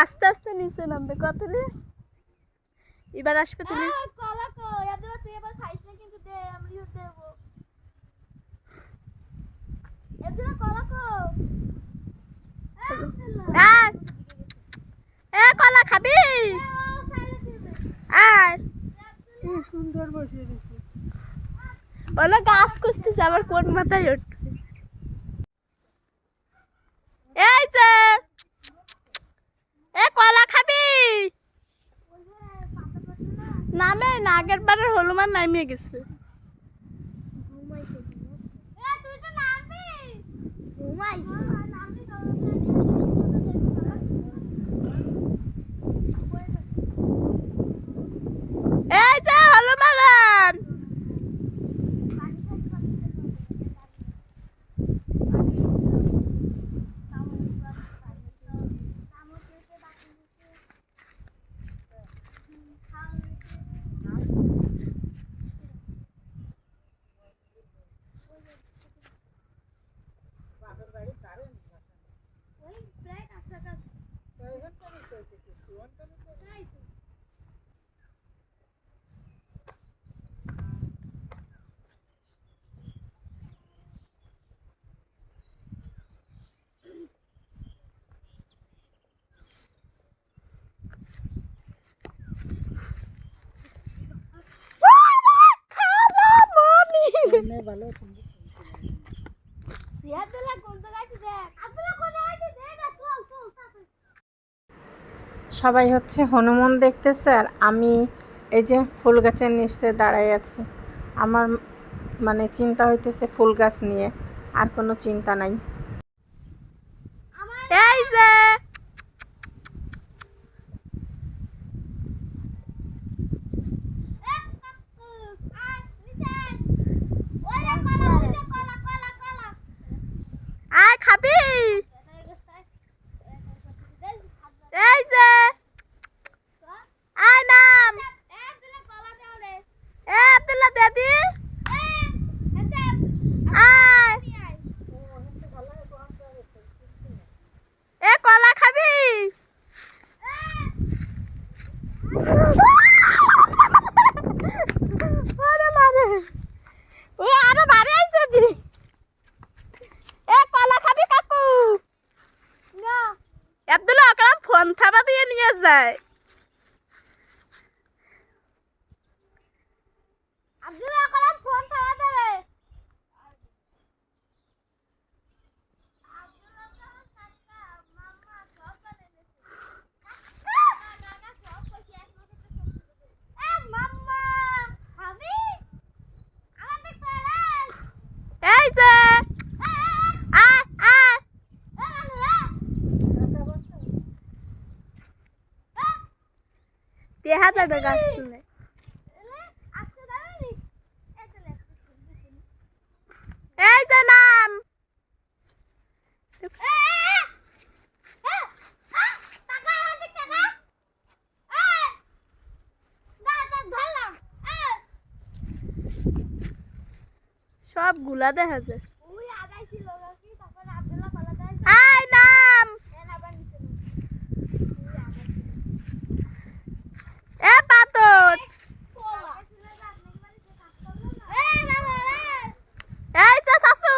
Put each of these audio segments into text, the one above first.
আস্তে আস্তে নিচে নামবে। কত রে? এবার আসবে তুমি? কলা কই আব্দুল্লাহ তুই এবার খাইস না কিন্তু দে আমিও দেব। আব্দুল্লাহ কলা কই আয় এ কলা খাবি? আয়। সুন্দর বসিয়ে দিচ্ছি বলো গাছ কুচতেছে আবার কোন মাথায় উঠবে এই যে। এ কলা খাবি? নামে না আগের বারের হলুমান নামিয়ে গেছে। ঘুমাইছে এই যে হলুমান ওই প্রায় কাছাকাছি ভালো কোন জায়গায় আছে দেখ আব্দুল্লাহ কোনে আছে দেখ না চল চল চল সবাই হচ্ছে হনুমান দেখতেছে আর আমি এই যে ফুল গাছের নিচে দাঁড়াই আছি। আমার মানে চিন্তা হইতেছে ফুল গাছ নিয়ে, আর কোনো চিন্তা নাই। এই যে আয় খাবি এই যে আয় নাম এ আব্দুল্লাহ দাদি আয় এ কলা খাবি আরে মারে ওই আরও বাড়ি আইছে দি এ কলা খাবি কাকু আব্দুল্লাহ ওকে ফোন থাবা দিয়ে নিয়ে যায় ফোন থামা দেবে এই যে আয় আয় দেখা যাবে গাছ তুলে এই যে সবগুলা দেখা যায় আয় নাম এ পাতর এই যে শাশু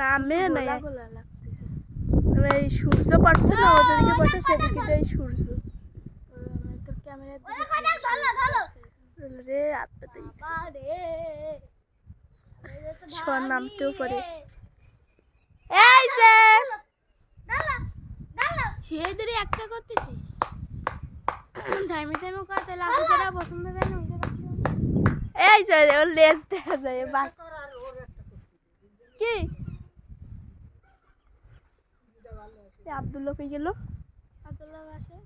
নামে নাই। এই সূর্য পড়ছে না ও যেদিকে পড়ছে সেদিকে সূর্য। রে আত্মাতে সর নামতেও পারে। এই যে। সেদের একটা করতেছিস? টাইমে টাইমে লাগু যারা পছন্দ করে না। এই যে ওর লেজ দেখা যায় বাস কি? আব্দুল্লাহ কে গেল? আবদুল্লাহ বাসে।